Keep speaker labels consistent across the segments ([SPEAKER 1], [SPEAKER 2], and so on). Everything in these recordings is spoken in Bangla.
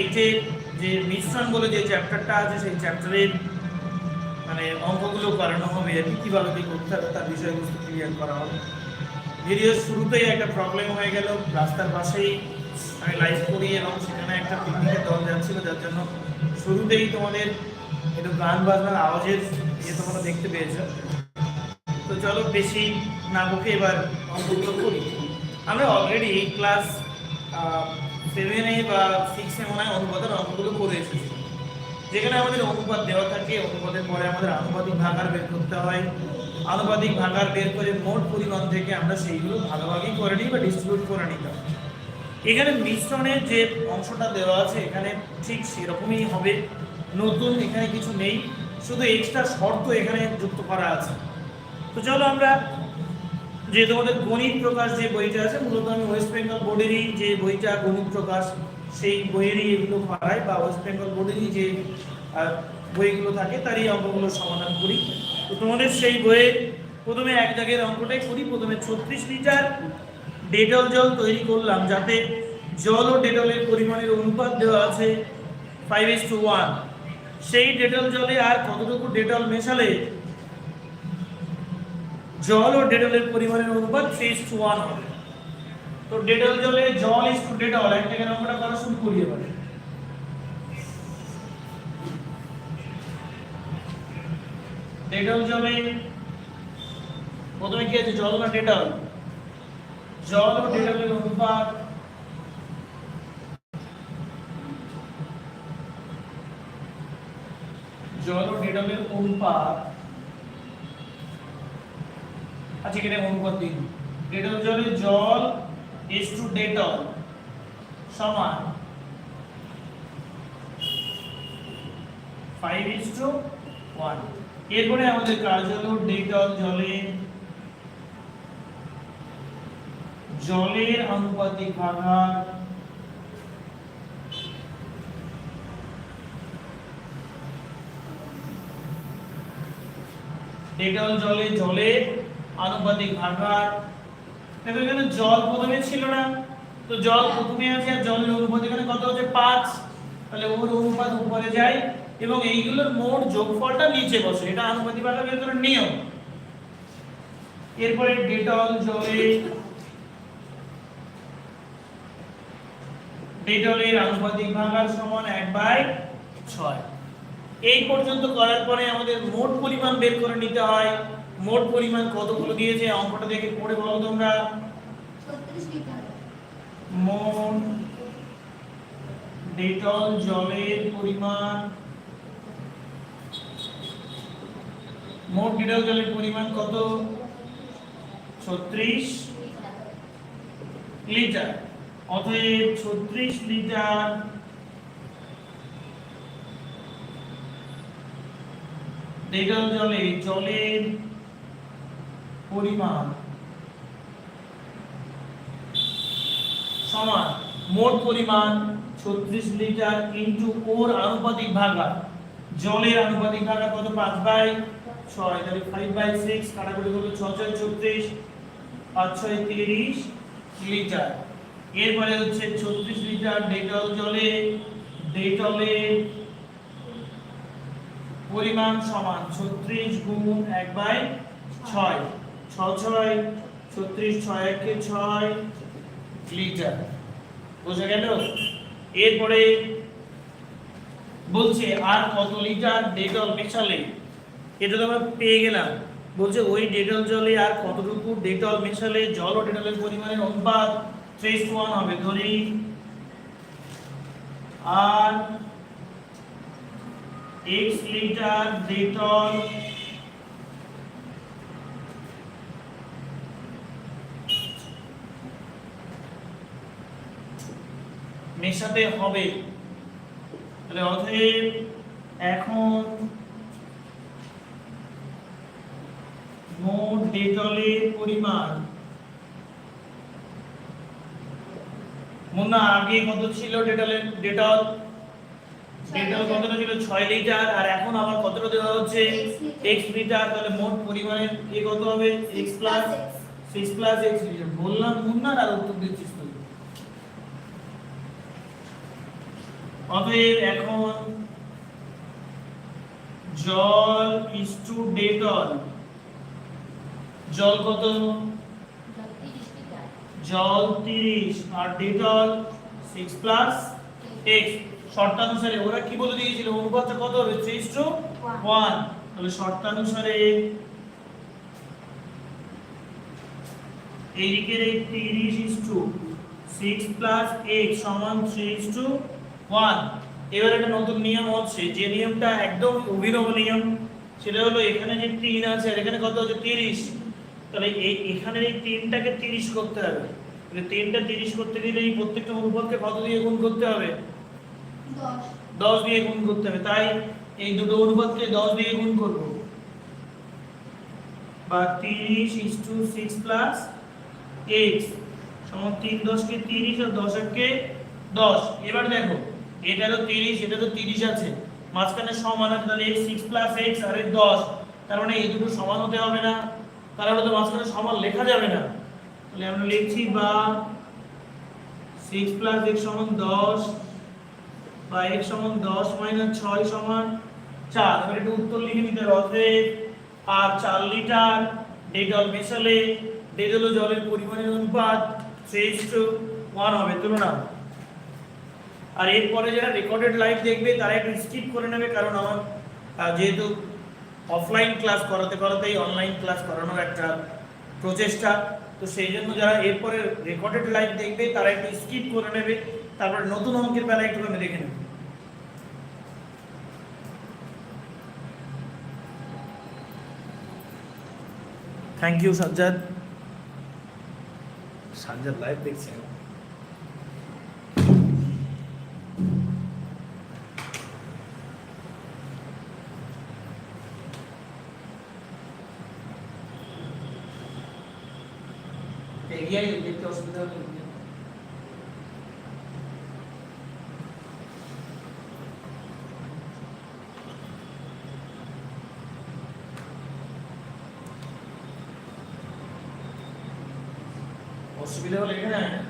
[SPEAKER 1] এইটে যে মিশ্রণ বলে যে চ্যাপ্টারটা আছে, সেই চ্যাপ্টারের মানে অঙ্কগুলো করানো হবে, আর কি কীভাবে কী করতে হবে তার বিষয়বস্তু ক্লিয়ার করা হবে। ভিডিওর শুরুতেই একটা প্রবলেম হয়ে গেল, রাস্তার পাশেই আমি লাইভ করি এবং সেখানে একটা পিকনিকের দল যাচ্ছিল, যার জন্য শুরুতেই তোমাদের একটু গান বাজনার আওয়াজের ইয়ে তোমরা দেখতে পেয়েছ। তো চলো বেশি না বকে এবার অঙ্কগুলো করি। আমরা অলরেডি ক্লাস সেভেনে বা সিক্সে মনে হয় অনুপাতের অঙ্কগুলো করে এসেছি। যেখানে আমাদের অনুপাত দেওয়া থাকে, অনুপাতের পরে আমাদের আনুপাতিক ভাগার বের করতে হয়। আনুপাতিক ভাগার বের করে মোট পরিমাণ থেকে আমরা সেইগুলো ভাগাভাগি করে নিই বা ডিস্ট্রিবিউট করে নিতাম এখানে মিশ্রণের যে অংশটা দেওয়া আছে, এখানে ঠিক সেরকমই হবে। নতুন এখানে কিছু নেই। শুধু এক্সট্রা শর্ত এখানে যুক্ত করা আছে। তো চলো আমরা যে তোমাদের গণিত প্রকাশ যে বইটা আছে, মূলত আমি ওয়েস্ট বেঙ্গল বোর্ডেরই যে বইটা, গণিত প্রকাশ সেই বইয়েরই এগুলো করাই বা ওয়েস্ট বেঙ্গল বোর্ডেরই যে বইগুলো থাকে, তারই অঙ্কগুলো সমাধান করি। তো তোমাদের সেই বইয়ে প্রথমে এক জায়গার অঙ্কটাই করি। প্রথমে ছত্রিশ লিটার ডেটল জল তৈরি করলাম যাতে জল ও ডেটলের পরিমাণের অনুপাত দেওয়া আছে ফাইভ ইস টু ওয়ান সেই ডেটল জলে আর কতটুকু ডেটল মেশালে জল ও ডেটলের পরিমাণের অনুপাত থ্রি ইস টু ওয়ান হবে। তো ডেটল জলে জল ইস টু ডেটল এক থেকে নম্বরটা করা শুরু করি এবারে ডেটল জলে প্রথমে কি আছে? জল না ডেটল? জল ও ডেটলের অনুপাত জল ও ডেটলের অনুপাত আচ্ছা এখানে অনুপাত দিন। ডেটল জলে জল ইস টু ডেটল সমান ফাইভ ইস টু ওয়ান এরপরে আমাদের কাজ হলো ডেটল জলে জলের আনুপাতিক ভাগার ডেটল জলে জলের আনুপাতিক ভাগার দেখো এখানে জল প্রথমে ছিল না। তো জল প্রথমে আছে আর জলের অনুপাত এখানে কত হচ্ছে? পাঁচ। তাহলে ওর অনুপাত উপরে যায় এবং এইগুলোর মোট যোগফলটা নিচে বসে। এটা আনুপাতিক ভাগার ভেতরে নিয়ম। এরপরে ডেটল জলে ডেটলের আনুপাতিক ভাগার সমান এক বাই ছয়। এই পর্যন্ত করার পরে আমাদের মোট পরিমাণ বের করে নিতে হয়। মোট পরিমাণ কতগুলো দিয়েছে? অঙ্কটা দেখে পড়ে বলো তোমরা। মোট ডেটল জলের পরিমাণ মোট ডেটল জলের পরিমাণ কত? ছত্রিশ লিটার। অতএব ছত্রিশ লিটার ডেটল জলে জলের পরিমাণ। সমান, মোট পরিমাণ ছত্রিশ লিটার ইন্টু ওর আনুপাতিক ভাগা। জলের আনুপাতিক ভাগা কত? পাঁচ বাই ছয়, তাহলে ফাইভ বাই সিক্স কাটাকুটি করলে ছ ছয় ছত্রিশ, পাঁচ ছয় তিরিশ লিটার। এরপরে হচ্ছে ছত্রিশ লিটার ডেটল জলে ডেটলের পরিমাণ সমান ছত্রিশ গুণ এক বাই ছয়। ছ ছয়, ছত্রিশ, ছয় একে ছয়, লিটার। বোঝা গেল? এরপরে বলছে, আর কত লিটার ডেটল মেশালে? এটা তো আমরা পেয়ে গেলাম। বলছে, ওই ডেটল জলে আর কতটুকু ডেটল মেশালে জল ও ডেটলের পরিমাণের অনুপাত থ্রি ওয়ান হবে? ধরি আর এক্স লিটার ডেটল মেশাতে হবে। তাহলে অতএব এখন মোট ডেটলের পরিমাণ মুন্না আগে কত ছিল ডেটলের ডেটল ডেটল কতটা ছিল? ছয় লিটার আর এখন আবার কতটা দেওয়া হচ্ছে? X litre. তাহলে মোট পরিমাণের এ কত হবে? X plus six plus x litre. বললাম মুন্নার আর উত্তর দিচ্ছিস তুই অতএব এখন জল ইস টু ডেটল জল কত? জল 30 আর ডেটল 6 প্লাস x শর্তানুসারে ওরা কি বলে দিয়েছিল? অনুপাতটা কত হবে? 3 টু 1 তাহলে শর্তানুসারে এই দিকের এই 30 ইস টু 6 প্লাস x সমান 3 ইস টু 1 এবার একটা নতুন নিয়ম হচ্ছে যে নিয়মটা একদম অভিনব নিয়ম সেটা হলো এখানে যে 3 আছে আর এখানে কত হচ্ছে? 30 তাহলে এই এখানে এই তিনটাকে 30 করতে হবে। তিনটা 30 করতে গেলে এই প্রত্যেকটা অনুপাতকে কত দিয়ে গুণ করতে হবে? 10 দিয়ে গুণ করতে হবে। তাই এই দুটো অনুপাতকে 10 দিয়ে গুণ করব। বা 30 is to 6 plus x সমান 3 10 কে 30 আর 10 কে 10 এবার দেখো এটারও 30 এটারও 30 আছে। মাঝখানে সমান আছে, তাহলে 6 plus x আর এর 10 তার মানে এই দুটো সমান হতে হবে না। মানে তো মাঝখানে সমান লেখা যাবে না। তাহলে আমরা লিখছি বা 6 প্লাস x সমান 10 বা x সমান 10 মাইনাস 6 সমান 4 এবার এটা উত্তর লিখে নিতে হবে। আর 4 লিটার ডেটল মেশালে ডেটল জলের পরিমাণের অনুপাত 3:1 হবে। তুলনা। আর এরপরে যারা রেকর্ডেড লাইভ দেখবে, তারা একটু স্কিপ করে নেবে, কারণ আমার যেহেতু অফলাইন ক্লাস করাতে করাতেই অনলাইন ক্লাস করানোর একটা প্রচেষ্টা, তো সেই জন্য যারা এরপরে রেকর্ডেড লাইভ দেখবে, তারা একটু স্কিপ করে নেবে, তারপরে নতুন অঙ্কের বেলা একটুখানি দেখে নেবে। Thank you Sajjad. Sajjad live দেখছে এগিয়ে দেখতে অসুবিধা হবে না। অসুবিধা হলে এখানে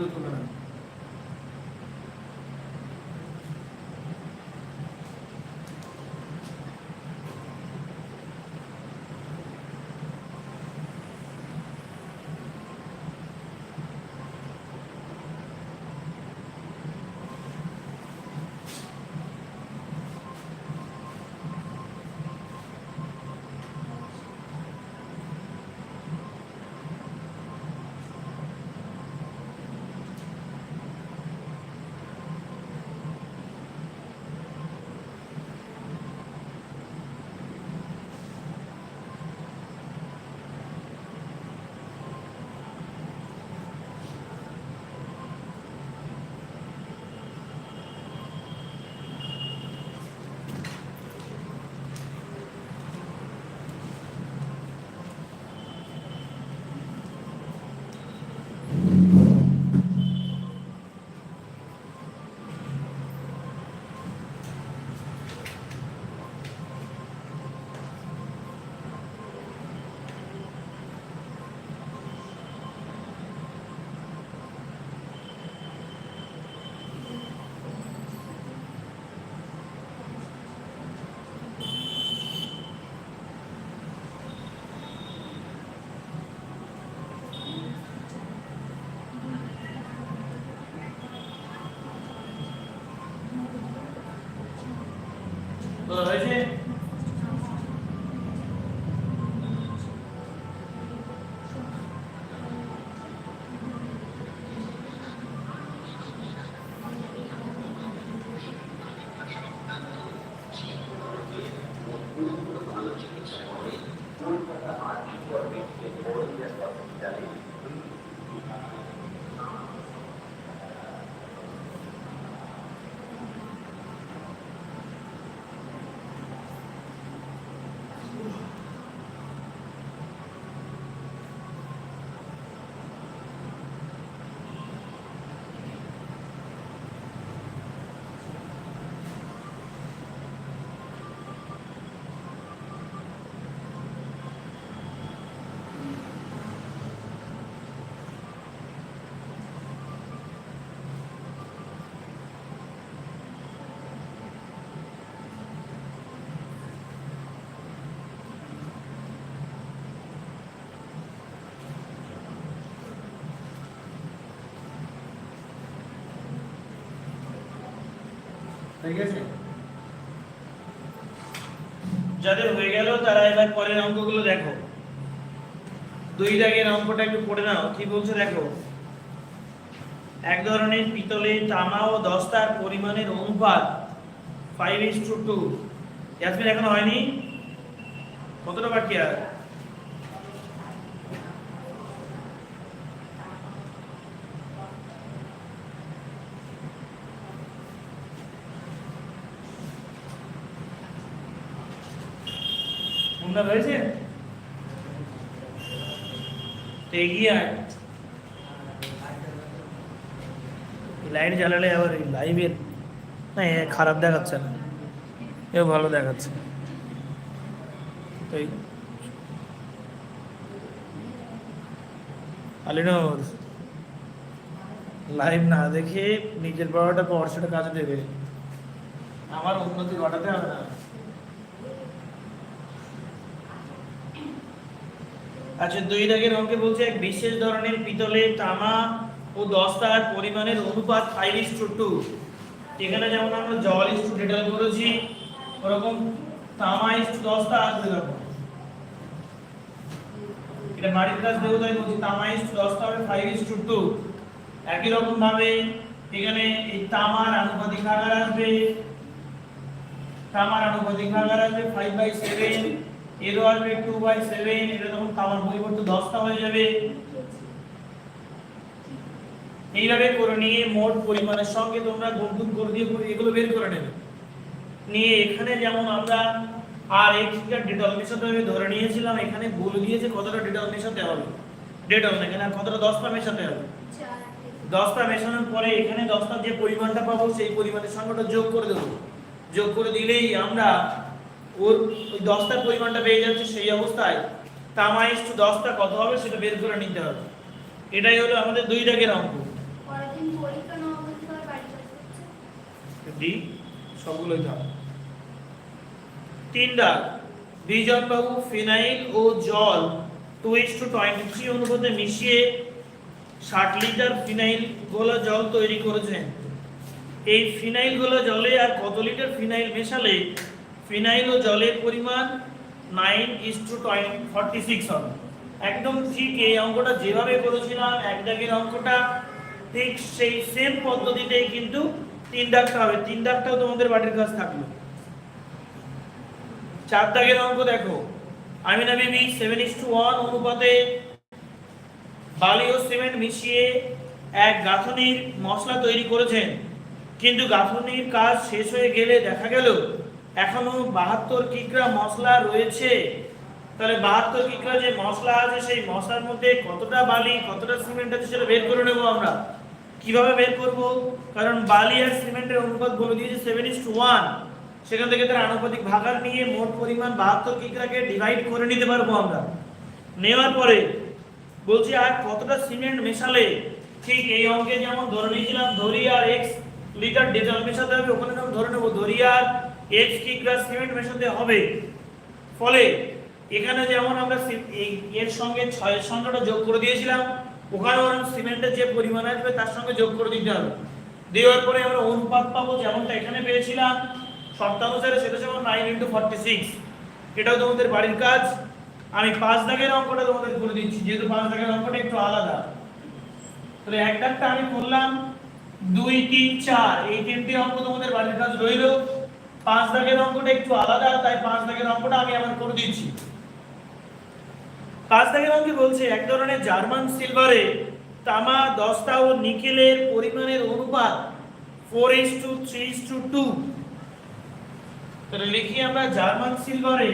[SPEAKER 1] Instituto ঠিক আছে? যাদের হয়ে গেল, তারা এবার পরের অঙ্কগুলো দেখো। দুই দাগের অঙ্কটা একটু পড়ে নাও, কি বলছে দেখো? এক ধরনের পিতলে তামা ও দস্তার পরিমাণের অনুপাত ফাইভ ইস টু টু এখন হয়নি? কতটা বাকি আর? মুন্না রয়েছে তো এগিয়ে আয় লাইট জ্বালালে আবার এই লাইভের না এ খারাপ দেখাচ্ছে না এও ভালো দেখাচ্ছে তো এই আলিনুর লাইভ না দেখে নিজের পড়াটা পড়াশোনা কাজে দেবে আমার উন্নতি ঘটাতে হবে না আচ্ছা দুই দাগের অঙ্কে বলছে এক বিশেষ ধরনের পিতলে তামা ও দস্তার পরিমাণের অনুপাত ফাইভ ইস টু টু এখানে যেমন আমরা জল ইস টু ডেটাল করেছি, ওরকম তামা ইস টু দস্তা আসবে দেখো এটা বাড়ির কাজ দেবো, তাই বলছি তামা ইস টু দস্তা হবে ফাইভ ইস টু টু একই রকম ভাবে এখানে এই তামার আনুপাতিক আকার আসবে। তামার আনুপাতিক ভাগার আসবে 5 বাই 7 এরও আসবে 2 বাই 7 এটা তখন তামার পরিবর্তে 10টা হয়ে যাবে। এইভাবে করে নিয়ে মোট পরিমাণের সঙ্গে তোমরা গুণ করে দিয়ে এগুলো বের করে নেবে। নিয়ে এখানে যেমন আমরা আর এক্স টা ডেটল মেশাতে হবে ধরে নিয়েছিলাম, এখানে বলে দিয়েছে কতটা ডেটল মেশাতে হবে। ডেটল না এখানে কতটা 10টা মেশাতে হবে? দশটা মেশানোর পরে এখানে দশটার যে পরিমাণটা পাবো, সেই পরিমাণের সঙ্গে যোগ করে দেবো। যোগ করে দিলেই আমরা ওর ওই দশটার পরিমাণটা পেয়ে যাচ্ছে সেই অবস্থায় তামা ইস্টু দশটা কত হবে সেটা বের করে নিতে হবে। এটাই হলো আমাদের দুই দাগের অঙ্ক। ডি সবগুলোই তিন ডাক বিজন বাবু ফিনাইল ও জল two is to twenty three অনুপাতে মিশিয়ে ষাট লিটার ফিনাইল গোলা জল তৈরি করেছেন। এই ফিনাইল গোলা জলে আর কত লিটার ফিনাইল মেশালে ফিনাইল ও জলের পরিমাণ nine is to forty six হবে। একদম ঠিক এই অঙ্কটা যেভাবে করেছিলাম, এক দাগের অঙ্কটা ঠিক সেই সেম পদ্ধতিতেই কিন্তু তিন দাগটা হবে। তিন দাগটাও তোমাদের বাড়ির কাজ থাকল। চার দাগের অঙ্ক দেখো। আমিনা বিবি সেভেন ইস টু ওয়ান অনুপাতে বালি ও সিমেন্ট মিশিয়ে এক গাঁথনির মশলা তৈরি করেছেন। কিন্তু গাঁথনির কাজ শেষ হয়ে গেলে দেখা গেল এখনও বাহাত্তর কিগ্রা মশলা রয়েছে। তাহলে বাহাত্তর কিগ্রা যে মশলা আছে, সেই মশলার মধ্যে কতটা বালি, কতটা সিমেন্ট আছে সেটা বের করে নেব আমরা। কীভাবে বের করব? কারণ বালি আর সিমেন্টের অনুপাত বলে দিয়েছে সেভেন ইস টু ওয়ান সেখান থেকে তার আনুপাতিক ভাগার নিয়ে মোট পরিমাণ বাহাত্তর কিগ্রাকে ডিভাইড করে নিতে পারব আমরা। নেওয়ার পরে বলছি, আর কতটা সিমেন্ট মেশালে? ঠিক এই অঙ্কে যেমন ধরে নিয়েছিলাম ধরি আর এক্স লিটার ডিজেল মেশাতে হবে, ওখানে যেমন ধরে নেব ধরি আর এক্স কিগ্রা সিমেন্ট মেশাতে হবে? ফলে এখানে যেমন আমরা এর সঙ্গে ছয়ের সংখ্যাটা যোগ করে দিয়েছিলাম ওখানে ওরকম সিমেন্টের যে পরিমাণ আসবে তার সঙ্গে যোগ করে দিতে হবে। দেওয়ার পরে আমরা অনুপাত পাবো যেমনটা এখানে পেয়েছিলাম, শর্তানুসারে সেটা যেমন নাইন ইন্টু ফর্টি সিক্স এটাও তোমাদের বাড়ির কাজ। আমি পাঁচ দাগের অঙ্কটা তোমাদের করে দিচ্ছি, যেহেতু পাঁচ দাগের অঙ্কটা একটু আলাদা। তাহলে এক দাগটা আমি করলাম দুই তিন চার। এই তিনটি অঙ্ক তোমাদের বাড়ির কাজ রইল। পাঁচ দাগের অঙ্কটা একটু আলাদা, তাই পাঁচ দাগের অঙ্কটা আমি আবার করে দিচ্ছি। পাঁচ দাগের অঙ্কে বলছে, এক ধরনের জার্মান সিলভারে তামা, দস্তা ও নিকেলের পরিমাণের অনুপাত four is to three is to two তাহলে লিখি আমরা জার্মান সিলভারে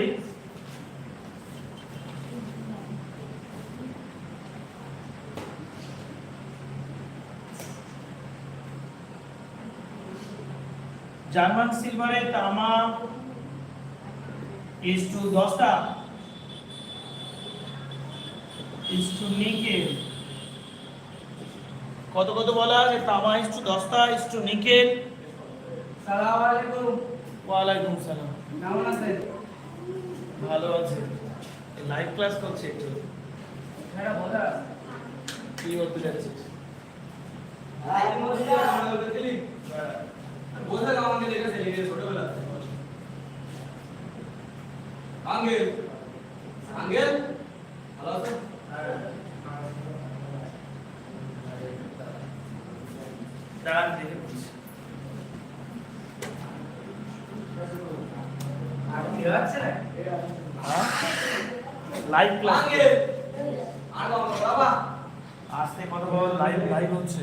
[SPEAKER 1] জার্মান সিলভারে তামা ইস টু দশটা ইস টু নিকেল কত কত বলা আছে? তামা ইস টু দশটা ইস টু নিকেল
[SPEAKER 2] সালাম আলাইকুম।
[SPEAKER 1] ওয়ালাইকুম সালাম।
[SPEAKER 2] কেমন আছেন?
[SPEAKER 1] ভালো আছে। লাইভ ক্লাস করছে একটু।
[SPEAKER 2] ম্যাডাম বলা
[SPEAKER 1] কি বলতে যাচ্ছিস
[SPEAKER 2] আই মধ্যে আমরা বলতেলি বোঝা আমাকে লেখা লিখে ছোটবেলা আঙ্গেল আঙ্গেল ভালো আছো
[SPEAKER 1] দাঁড়ান দেখে বলছি। লাইভ ক্লাস
[SPEAKER 2] আর বাবা
[SPEAKER 1] আজকে কথা বল লাইভ লাইভ হচ্ছে।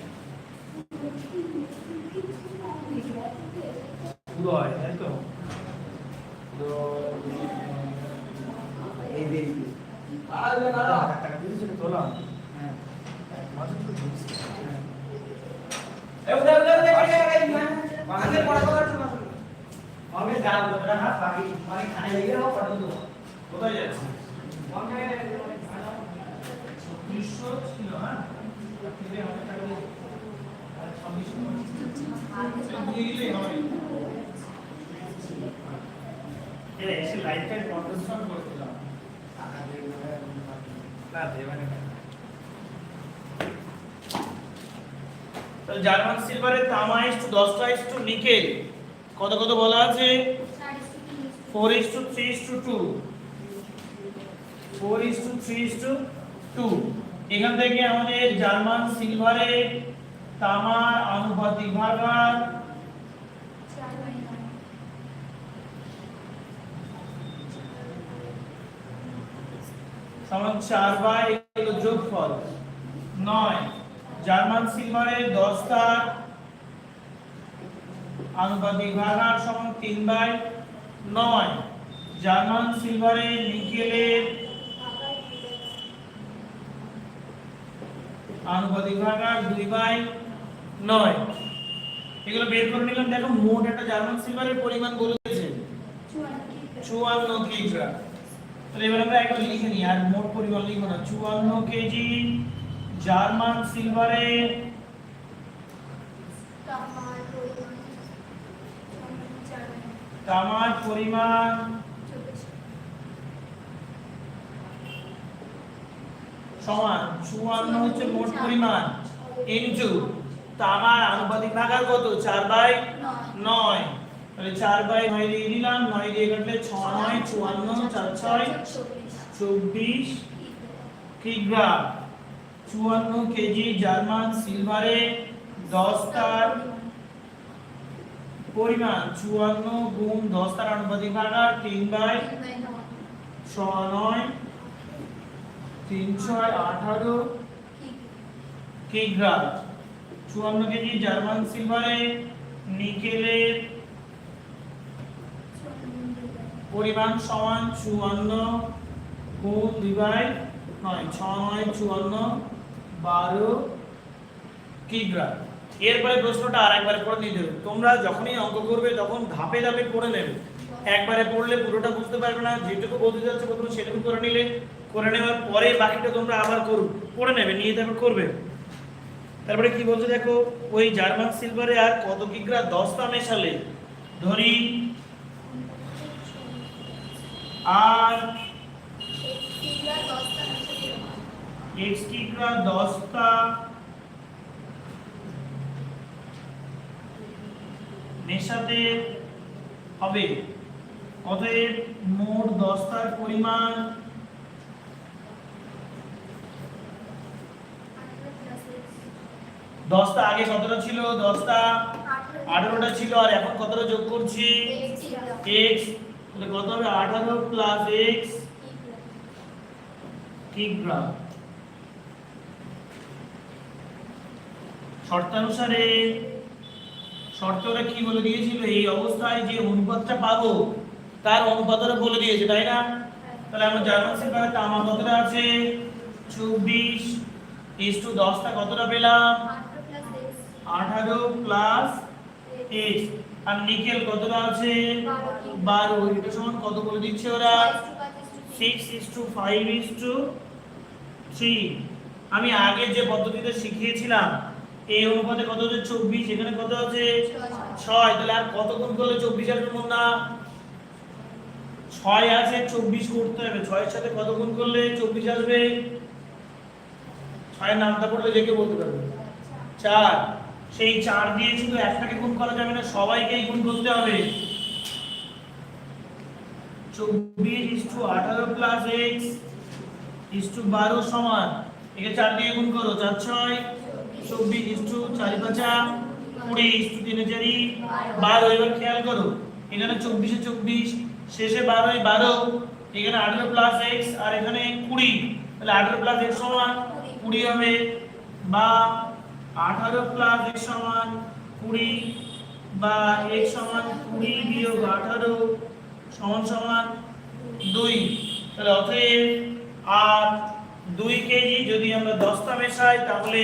[SPEAKER 1] পুরো হয় তাই তো তো
[SPEAKER 2] এই যে আর
[SPEAKER 1] টাকা
[SPEAKER 2] না
[SPEAKER 1] টাকা দিয়েছে তোলা এক মাসে তো দিয়েছে
[SPEAKER 2] এ উধর উধর দেখে গেল আঙ্গেল পড়া কথা শোনা আমি যাব না না বাকি মানে খানে লেগে রাও পড়া তো
[SPEAKER 1] কোথায় যাচ্ছে
[SPEAKER 2] আমি
[SPEAKER 1] ছত্রিশশো ছিল হ্যাঁ দিলে অনেক টাকা দিয়ে আর ছাব্বিশশো দিয়ে দিলেই হবে এসে লাইফটাইম কন্ট্রিবিউশন করে দিলাম না, দেবে না জার্মান সিলভারের তামা ইস টু দশটা ইস টু নিকেল। কত কত বলা আছে? Four is to three is to four is to three is to two এখান থেকে আমাদের জার্মান সিলভারে তামার আনুপাতিক ভাগার সমান চার বাই এগুলো যোগফল। নয় জার্মান সিলভারের দশটা আনুপাতিক ভাগার সমান তিন বাই নয়। জার্মান সিলভারের নিকেলের আনুপাতিক ভাগার দুই বাই নয়। এগুলো বের করে নিলাম। দেখো মোট একটা জার্মান সিলভারের পরিমাণ বলেছে। চুয়ান্ন কিগ্রা তাহলে এবার আমরা একবার লিখে নিই আর মোট পরিমাণ লিখব না চুয়ান্ন কেজি জার্মান সিলভারে
[SPEAKER 3] তামার পরিমাণ
[SPEAKER 1] সমান চুয়ান্ন হচ্ছে মোট পরিমাণ ইনটু তামার আনুপাতিক ভাগার কত? চার বাই
[SPEAKER 3] নয়।
[SPEAKER 1] তাহলে চার বাই নয় দিয়ে দিলাম নয় দিয়ে কাটলে ছ নয়, চুয়ান্ন, চার ছয়,
[SPEAKER 3] চব্বিশ
[SPEAKER 1] চব্বিশ কিগ্রা চুয়ান্ন কেজি জার্মান সিলভারে দশ তার পরিমাণ, চুয়ান্ন গুণ দশ তার আনুপাতিক ভাগার তিন বাই ছ নয়, তিন ছয় আঠারো কিগ্রা চুয়ান্ন কেজি জার্মান সিলভারে নিকেলের পরিমাণ সমান চুয়ান্ন গুণ দুই বাই নয় ছ নয় চুয়ান্ন বারো কিগ্রা এরপরে প্রশ্নটা আর একবার করে নিতে হবে তোমরা যখনই অঙ্ক করবে, তখন ধাপে ধাপে করে নেবে। একবারে পড়লে পুরোটা বুঝতে পারবে না, যেটুকু বলতে যাচ্ছে প্রথমে সেটুকু করে নিলে। করে নেওয়ার পরে বাকিটা তোমরা আবার করো। পড়ে নেবে, নিয়ে তারপর করবে। তারপরে কি বলছে দেখো, ওই জার্মান সিলভারে আর কত কিগ্রা দশটা মেশালে? ধরি আর এক্স দশটা মেশাতে হবে। অতএব মোট দশটার পরিমাণ দশটা আগে কতটা ছিল? দশটা আঠারোটা। ছিল আর এখন কতটা যোগ করছি? এক্স তাহলে কত হবে? আঠারো প্লাস এক্স কিগ্রা শর্তানুসারে, শর্তটা কি বলে দিয়েছিল? এই অবস্থায় যে অনুপাতটা পাবো, তার অনুপাতটা বলে দিয়েছে, তাই না? তাহলে আমরা জার্মান সিলভারে তামা কতটা আছে? চব্বিশ ইস টু দশটা কতটা পেলাম? আঠারো প্লাস এক্স আর নিকেল কতটা আছে? বারো, এটা সমান কত বলে দিচ্ছে ওরা? Six is to five is to three আমি আগে যে পদ্ধতিতে শিখিয়েছিলাম, এই অনুপাতে কত হচ্ছে? চব্বিশ। এখানে কত আছে? ছয়। তাহলে আর কত গুণ করলে চব্বিশ আসবে না? ছয় আছে, চব্বিশ করতে হবে। ছয়ের সাথে কত গুণ করলে চব্বিশ আসবে? ছয়ের নামটা পড়লে কেউ বলতে পারবে। চার। সেই চার দিয়ে শুধু একটাকে গুণ করা যাবে না, সবাইকেই গুণ করতে হবে। চব্বিশ ইস টু আঠারো প্লাস এক্স ইস টু বারো সমান। একে চার দিয়ে গুণ করো, চার ছয়, চব্বিশ ইস টু চারি পাঁচা, কুড়ি ইস টু তিনে চারি, বারো, এবার খেয়াল করো, এখানে চব্বিশে চব্বিশ, শেষে বারোয় বারো, এখানে আঠারো প্লাস এক্স আর এখানে কুড়ি, তাহলে আঠারো প্লাস এক্স সমান, কুড়ি হবে, বা আঠারো প্লাস এক্স সমান, কুড়ি, বা এক্স সমান কুড়ি বিয়োগ আঠারো সমান সমান দুই। তাহলে অতএব আর দুই কেজি যদি আমরা দশটা মেশাই, তাহলে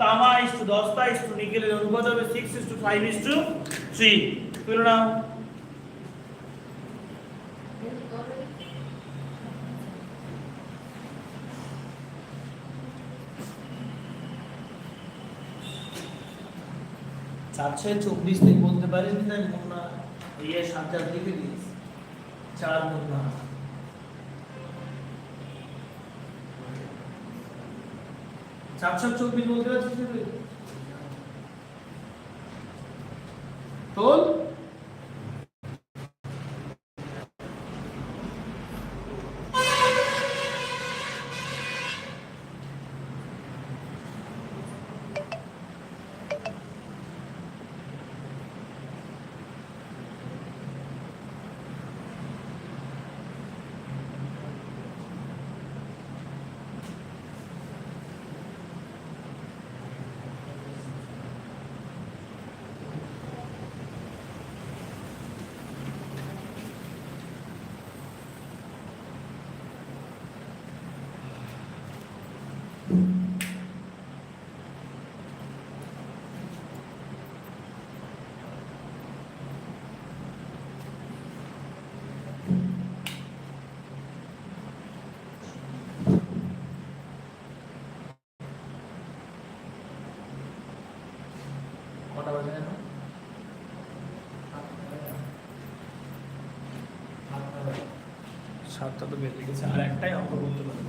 [SPEAKER 1] তামা ইস টু দশটা ইস টু নিকেলের অনুপাত হবে six is to five is to three তুলে নাও। চার ছয় চব্বিশ থেকে বলতে পারিস না মোনা ইয়ে সাত চার দিকে দিস চার গুণ চারশো চব্বিশ বলতে পারছিস কটা বাজে এখন সাতটা তো বেজে গেছে। আর একটাই অঙ্ক করতে পারব।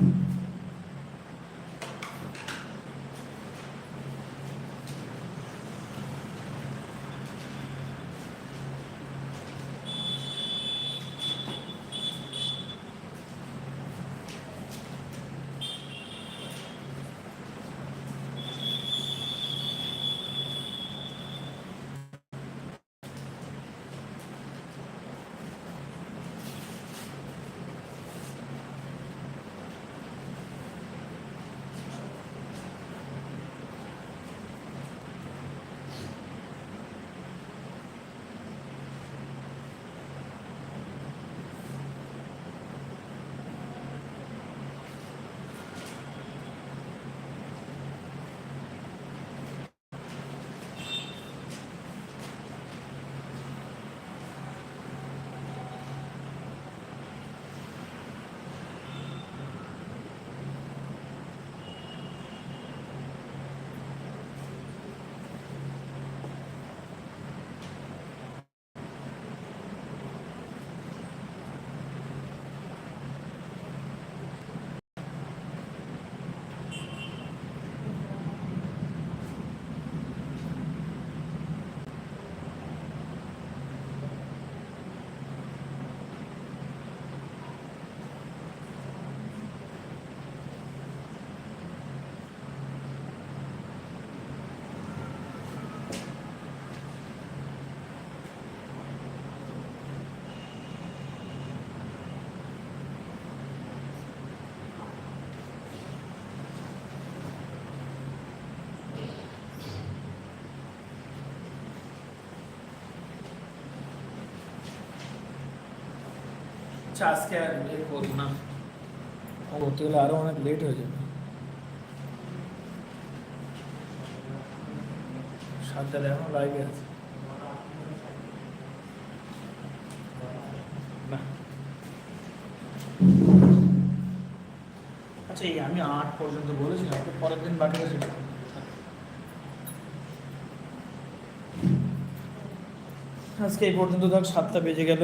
[SPEAKER 1] আচ্ছা আজকে আর লেট করব না। ও গেলে আরও অনেক লেট হয়ে যাবে। সাতটায় এখন লাইভে আছে। আচ্ছা এই আমি আট পর্যন্ত বলেছিলাম পরের দিন বাকি আছে। আজকে এই পর্যন্ত থাক সাতটা বেজে গেল।